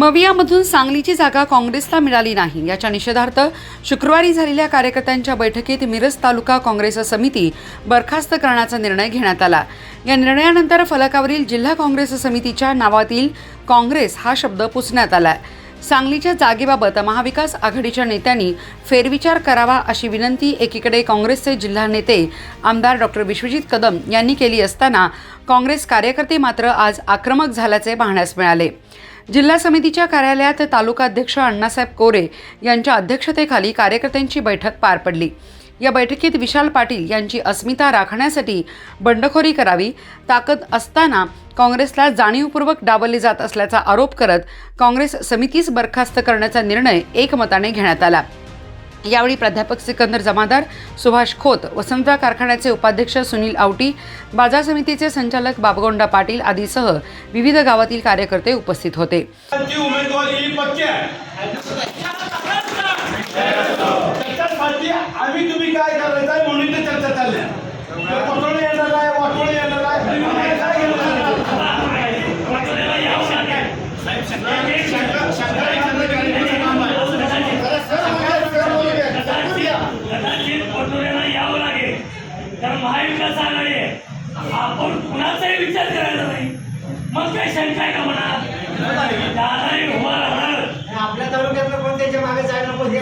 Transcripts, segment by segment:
मवियामधून सांगलीची जागा काँग्रेसला मिळाली नाही. याच्या निषेधार्थ शुक्रवारी झालेल्या कार्यकर्त्यांच्या बैठकीत मिरज तालुका काँग्रेस समिती बरखास्त करण्याचा निर्णय घेण्यात आला. या निर्णयानंतर फलकावरील जिल्हा काँग्रेस समितीच्या नावातील काँग्रेस हा शब्द पुसण्यात आला सांगलीच्या जागेबाबत महाविकास आघाडीच्या नेत्यांनी फेरविचार करावा अशी विनंती एकीकडे काँग्रेसचे जिल्हा नेते आमदार डॉक्टर विश्वजित कदम यांनी केली असताना काँग्रेस कार्यकर्ते मात्र आज आक्रमक झाल्याचे पाहण्यास मिळाले. जिल्हा समितीच्या कार्यालयात तालुकाध्यक्ष अण्णासाहेब कोरे यांच्या अध्यक्षतेखाली कार्यकर्त्यांची बैठक पार पडली. या बैठकीत विशाल पाटील यांची अस्मिता राखण्यासाठी बंडखोरी करावी ताकद असताना काँग्रेसला जाणीवपूर्वक डावलले जात असल्याचा आरोप करत काँग्रेस समितीस बरखास्त करण्याचा निर्णय एकमताने घेण्यात आला. यावेळी प्राध्यापक सिकंदर जमादार सुभाष खोत वसंतरा कारखान्याचे उपाध्यक्ष सुनील आवटी बाजार समितीचे संचालक बाबगोंडा पाटील आदीसह विविध गावातील कार्यकर्ते उपस्थित होते. आम्ही तुम्ही काय करायचं म्हणून चर्चा चालल्या तर पटोळे येणार आहे वाटोळे येणार आहे तुम्ही काय घेणार आहे? शंकर- शंकराचार्य गणपतीचं नाव आहे. कदाचित पटोलेला यावं लागेल कारण महाविकास आघाडी आहे आपण कुणाचाही विचार करायचा नाही. मग काय शंका आहे का म्हणा दादाही उभा राहणार. आपल्या तालुक्यातलं कोण त्याच्यामागे जायला नको हे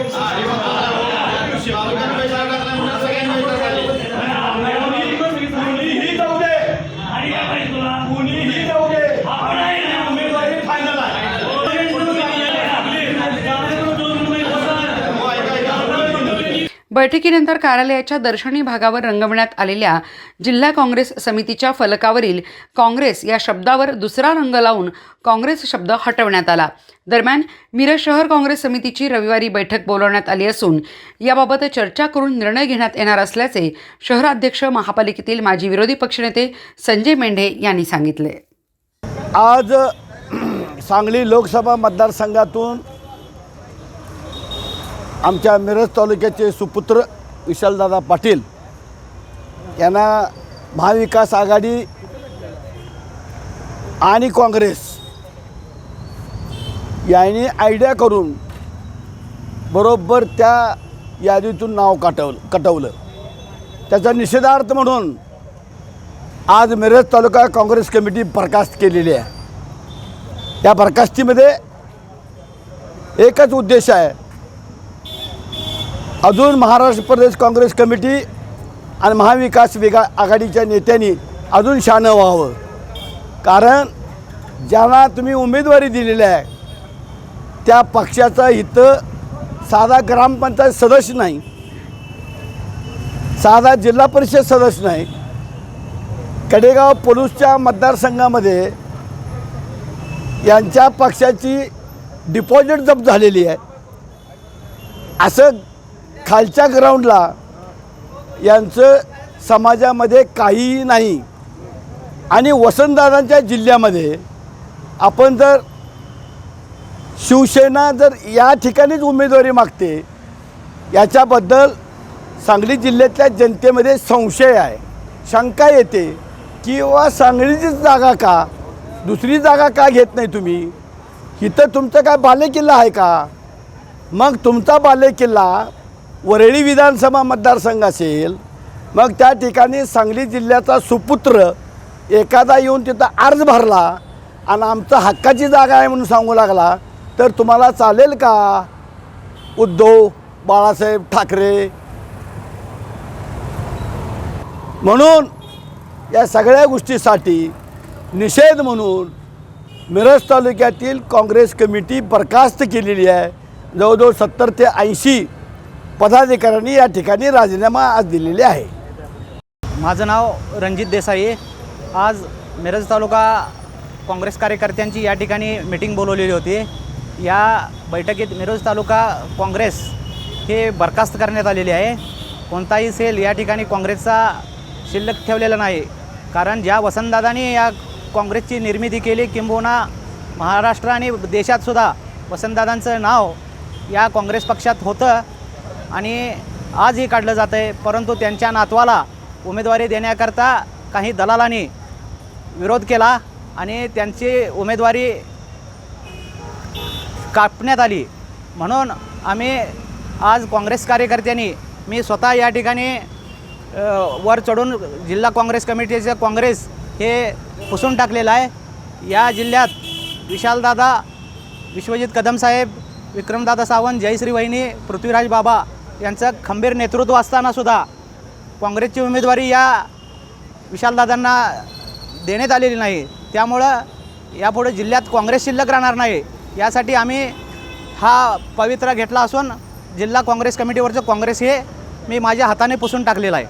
बैठकीनंतर कार्यालयाच्या दर्शनी भागावर रंगवण्यात आलेल्या जिल्हा काँग्रेस समितीच्या फलकावरील काँग्रेस या शब्दावर दुसरा रंग लावून काँग्रेस शब्द हटवण्यात आला. दरम्यान मिरज शहर काँग्रेस समितीची रविवारी बैठक बोलवण्यात आली असून याबाबत चर्चा करून निर्णय घेण्यात येणार असल्याचे शहराध्यक्ष महापालिकेतील माजी विरोधी पक्षनेते संजय मेंढे यांनी सांगितले. आज सांगली लोकसभा मतदारसंघातून आमच्या मिरज तालुक्याचे सुपुत्र विशालदादा पाटील यांना महाविकास आघाडी आणि काँग्रेस यांनी आयडिया करून बरोबर त्या यादीतून नाव काटवलं कटवलं. त्याचा निषेधार्थ म्हणून आज मिरज तालुका काँग्रेस कमिटी बरखास्त केलेली आहे. या बरखास्तीमध्ये एकच उद्देश आहे. अजून महाराष्ट्र प्रदेश काँग्रेस कमिटी आणि महाविकास विगा आघाडीच्या नेत्यांनी अजून शानं व्हावं. कारण ज्यांना तुम्ही उमेदवारी दिलेली आहे त्या पक्षाचा इथं साधा ग्रामपंचायत सदस्य नाही. साधा जिल्हा परिषद सदस्य नाही. कडेगाव पोलूसच्या मतदारसंघामध्ये यांच्या पक्षाची डिपॉझिट जप्त झालेली आहे. असं खालच्या ग्राउंडला यांचं समाजामध्ये काहीही नाही. आणि वसंतदादांच्या जिल्ह्यामध्ये आपण जर शिवसेना जर या ठिकाणीच उमेदवारी मागते याच्याबद्दल सांगली जिल्ह्यातल्या जनतेमध्ये संशय आहे. शंका येते किंवा सांगलीचीच जागा का? दुसरी जागा का घेत नाही तुम्ही? इथं तुमचं काय बालेकिल्ला आहे का? मग तुमचा बालेकिल्ला वरळी विधानसभा मतदारसंघ असेल मग त्या ठिकाणी सांगली जिल्ह्याचा सुपुत्र एखादा येऊन तिथं अर्ज भरला आणि आमचं हक्काची जागा आहे म्हणून सांगू लागला तर तुम्हाला चालेल का? उद्धव बाळासाहेब ठाकरे. म्हणून या सगळ्या गोष्टीसाठी निषेध म्हणून मिरज तालुक्यातील काँग्रेस कमिटी बरखास्त केलेली आहे. जवळजवळ सत्तर ते ऐंशी पदाधिकाऱ्यांनी या ठिकाणी राजीनामा आज दिलेले आहे. माझं नाव रणजित देसाई आज मिरज तालुका काँग्रेस कार्यकर्त्यांची या ठिकाणी मिटिंग बोलवलेली होती. या बैठकीत मिरज तालुका काँग्रेस हे बरखास्त करण्यात आलेले आहे. कोणताही सेल या ठिकाणी काँग्रेसचा शिल्लक ठेवलेला नाही. कारण ज्या वसंतदादांनी या काँग्रेसची निर्मिती केली किंबहुना महाराष्ट्र आणि देशातसुद्धा वसंतदादांचं नाव या काँग्रेस पक्षात होतं. आणि आजही काढलं जातं आहे. परंतु त्यांच्या नातवाला उमेदवारी देण्याकरता काही दलालांनी विरोध केला आणि त्यांची उमेदवारी कापण्यात आली. म्हणून आम्ही आज काँग्रेस कार्यकर्त्यांनी मी स्वतः या ठिकाणी वर चढून जिल्हा काँग्रेस कमिटीचं काँग्रेस हे पुसून टाकलेलं आहे. या जिल्ह्यात विशालदादा विश्वजित कदम साहेब विक्रमदादा सावंत जयश्री वहिनी पृथ्वीराज बाबा यांचं खंबीर नेतृत्व असतानासुद्धा काँग्रेसची उमेदवारी या विशालदादांना देण्यात आलेली नाही. त्यामुळं यापुढे जिल्ह्यात काँग्रेस शिल्लक राहणार नाही. यासाठी आम्ही हा पवित्रा घेतला असून जिल्हा काँग्रेस कमिटीवरचं काँग्रेस हे मी माझ्या हाताने पुसून टाकलेलं आहे.